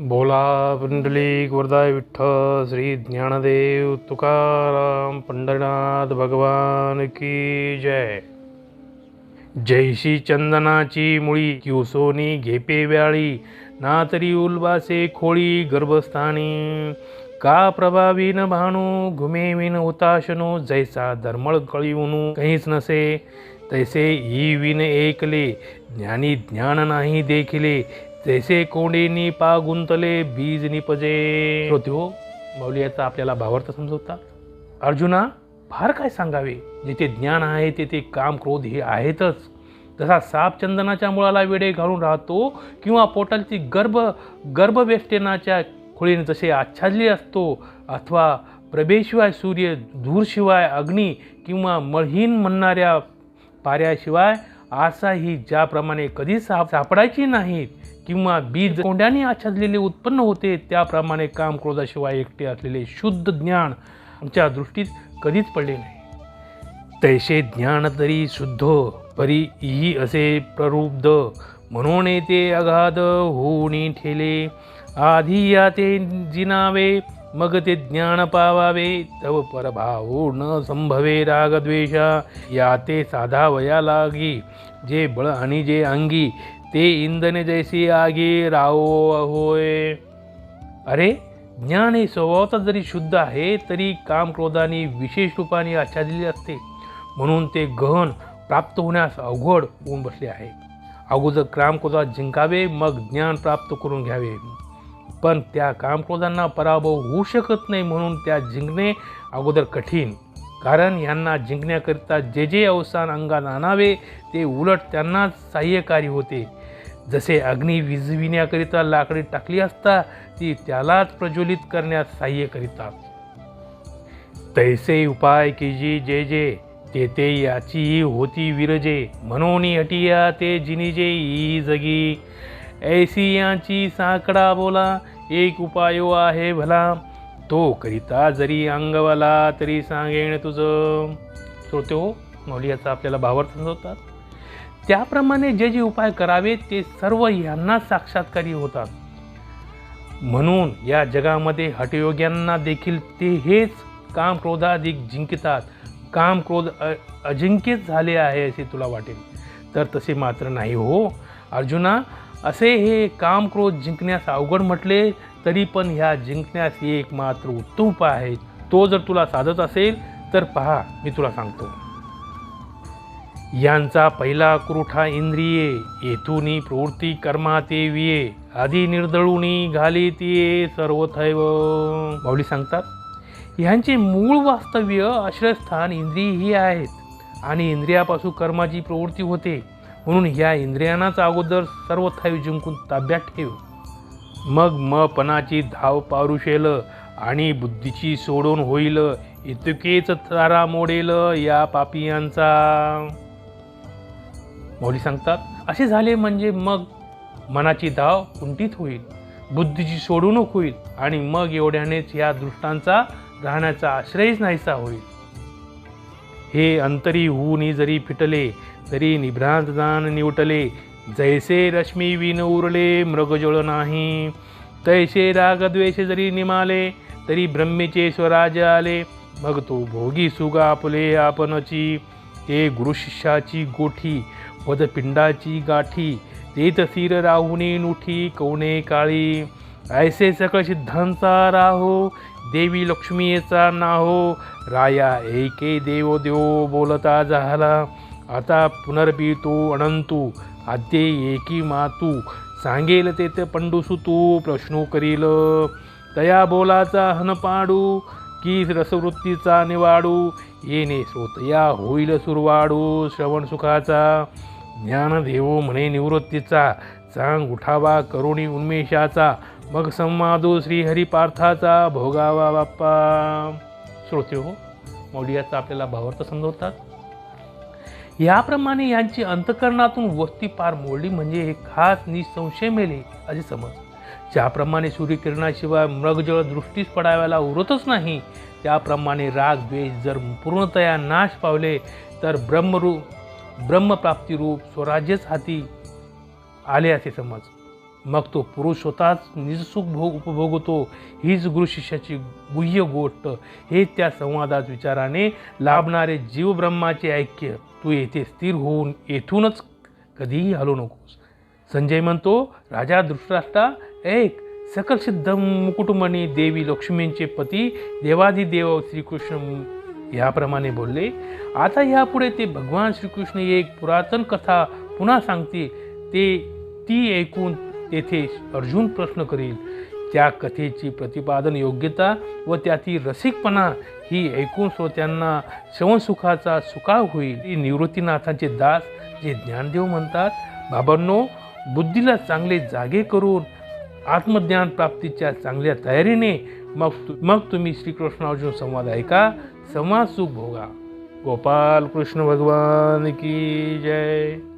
बोला पुंडलिक वरदाय विठ्ठल श्री ज्ञानदेव तुकाराम पंढरनाथ भगवान की जय जैशी चंदनाची मुळी किवसोनी घेपे व्याळी ना तरी उल्बासे खोळी गर्भस्थानी। का प्रभावीन भानू घुमेविन उताशनो जैसा धर्मळ कळीवनू काहीच नसे। तैसे ही विन ऐकले ज्ञानी ज्ञान नाही देखिले जैसे कोंडेनी पा गुंतले बीज निपजे. श्रोते हो माऊली याचा आपल्याला भावार्थ समजवता. अर्जुना फार काय सांगावे? जिथे ज्ञान आहे तेथे काम क्रोध हे आहेतच. जसा साप चंदनाच्या मुळाला वेडे घालून राहतो किंवा पोटालची गर्भ गर्भवेष्टनाच्या खोळीने जसे आच्छादली असतो अथवा प्रभेशिवाय सूर्य धूरशिवाय अग्नी किंवा मळहीन म्हणणाऱ्या पाऱ्याशिवाय आसाही ज्याप्रमाणे कधी साप सापडायची नाहीत किंवा बीज कोंड्याने आच्छादलेले उत्पन्न होते त्याप्रमाणे काम क्रोधाशिवाय एकटे असलेले शुद्ध ज्ञान आमच्या दृष्टीत कधीच पडले नाही. तैसे ज्ञान तरी शुद्ध परी ही असे प्ररुब्ध. म्हणून ते अगाध होऊन ठेले आधी या ते जिनावे मग ते ज्ञान पावावे तव परभाव न संभवे रागद्वेषा या ते साधा वया लागी जे बळ आणि जे अंगी ते इंधने जैसी आगी राहो होय अरे ज्ञान हे स्वभावता जरी शुद्ध आहे तरी काम क्रोधाने विशेष रूपाने आच्छादिले असते. म्हणून ते गहन प्राप्त होण्यास अवघड होऊन बसले आहे. अगोदर क्रामक्रोधात जिंकावे मग ज्ञान प्राप्त करून घ्यावे. पण त्या कामक्रोधांना पराभव होऊ शकत नाही म्हणून त्या जिंकणे अगोदर कठीण. कारण यांना जिंकण्याकरिता जे जे अवसान अंगात आणावे ते उलट त्यांनाच सहाय्यकारी होते. जसे अग्नी विजविण्याकरिता लाकडी टाकली असता ती त्यालाच प्रज्वलित करण्यास सहाय्य करितात. तैसे उपाय की जी जे जे ते ते याची होती विरजे. म्हणून हटिया ते जिनिजे ई जगी. ऐसी यांची साकडा बोला एक उपायो आहे भला. तो करिता जरी अंगवाला तरी सांगेन तुझं. श्रोते हो मौली याचा आपल्याला भावार्थ समजवतात. त्याप्रमाणे जे जे उपाय करावे ते सर्व यांना साक्षात्कारी होतात. म्हणून या जगामध्ये हटयोग्यांना देखील ते हेच काम क्रोधाधिक जिंकतात. काम क्रोध अजिंक्यच झाले आहे असे तुला वाटेल. तर तसे मात्र नाही हो. अर्जुना असे हे काम क्रोध जिंकण्यास अवघड म्हटले तरी पण ह्या जिंकण्यास एक मात्र उत्तम उपाय आहे. तो जर तुला साधत असेल तर पहा मी तुला सांगतो. यांचा पहिला कुरुठा इंद्रिये येथूनी प्रवृत्ती कर्मा ते विये आधी निर्दळुनी घाली ते सर्वथैव. माऊली सांगतात ह्यांचे मूळ वास्तव्य आश्रयस्थान इंद्रिय ही आहेत. आणि इंद्रियापासून कर्माची प्रवृत्ती होते. म्हणून ह्या इंद्रियांनाच अगोदर सर्व थाई जिंकून ताब्यात ठेव. मग मपणाची धाव पारुशेल आणि बुद्धीची सोडून होईल. इतकेच तारा मोडेल या पापियांचा. मौली सांगतात असे झाले म्हणजे मग मनाची धाव कुंठित होईल बुद्धीची सोडवणूक होईल आणि मग एवढ्यानेच या दृष्टांचा राहण्याचा आश्रयच नाहीसा होईल. हे अंतरी होऊनी जरी फिटले तरी निभ्रांत दान निवटले जैसे रश्मी विन उरले मृगजळ नाही. तैसे रागद्वेष जरी निमाले तरी ब्रह्मेचे स्वराज आले. मग तो भोगी सुगा आपले आपणची. ते गुरुशिष्याची गोठी पदपिंडाची गाठी. तेत सिर राहुनी नुठी कवणे काळी. ऐसे सकळ सिद्धांचा राहो देवी लक्ष्मीचा नाहो राया एके देव देव बोलता झाला. आता पुनर्पी तो अनंतू आद्य एकी मातू सांगेल तेथे पंडुसू तू प्रश्नो करील. तया बोलाचा हन पाडू की रसवृत्तीचा निवाडू येणे सोतया होईल सुरवाडू श्रवण सुखाचा. ज्ञानदेव म्हणे निवृत्तीचा सांग उठावा करुणी उन्मेषाचा मग संवादो श्रीहरिपार्थाचा भोगावा बाप्पा. श्रोते हो मौलियाचा आपल्याला भावार्थ समजवतात. याप्रमाणे यांची अंतकरणातून वस्ती पार मोडली म्हणजे हे खास निसंशय मेले असे समज. ज्याप्रमाणे सूर्यकिरणाशिवाय मृगजळ दृष्टीस पडाव्याला उरतच नाही त्याप्रमाणे राग द्वेष जर पूर्णतया नाश पावले तर ब्रह्मरूप ब्रह्मप्राप्तीरूप स्वराज्यच हाती आले असे समज. मग तो पुरुष स्वतःच निजसुख भोग उपभोगतो हीच गुरु शिष्याची गुह्य गोष्ट. हे त्या संवादात विचाराने लाभणारे जीवब्रह्माचे ऐक्य तू येथे स्थिर होऊन येथूनच कधीही हलू नकोस. संजय म्हणतो राजा दृष्टराष्ट्रा ऐक. सकल सिद्ध मुकुटमणी देवी लक्ष्मींचे पती देवाधिदेव श्रीकृष्ण ह्याप्रमाणे बोलले. आता ह्यापुढे ते भगवान श्रीकृष्ण एक पुरातन कथा पुन्हा सांगते. ते ती ऐकून तेथे अर्जुन प्रश्न करील. त्या कथेची प्रतिपादन योग्यता व त्यातील रसिकपणा ही ऐकून श्रोत्यांना श्रवणसुखाचा सुखाव होईल. निवृत्तीनाथांचे दास जे ज्ञानदेव म्हणतात बाबांनो बुद्धीला चांगले जागे करून आत्मज्ञान प्राप्तीच्या चांगल्या तयारीने मग तु मग तुम्ही श्रीकृष्ण अर्जुन संवाद ऐका संवाद सुख भोगा. गोपाल कृष्ण भगवान की जय.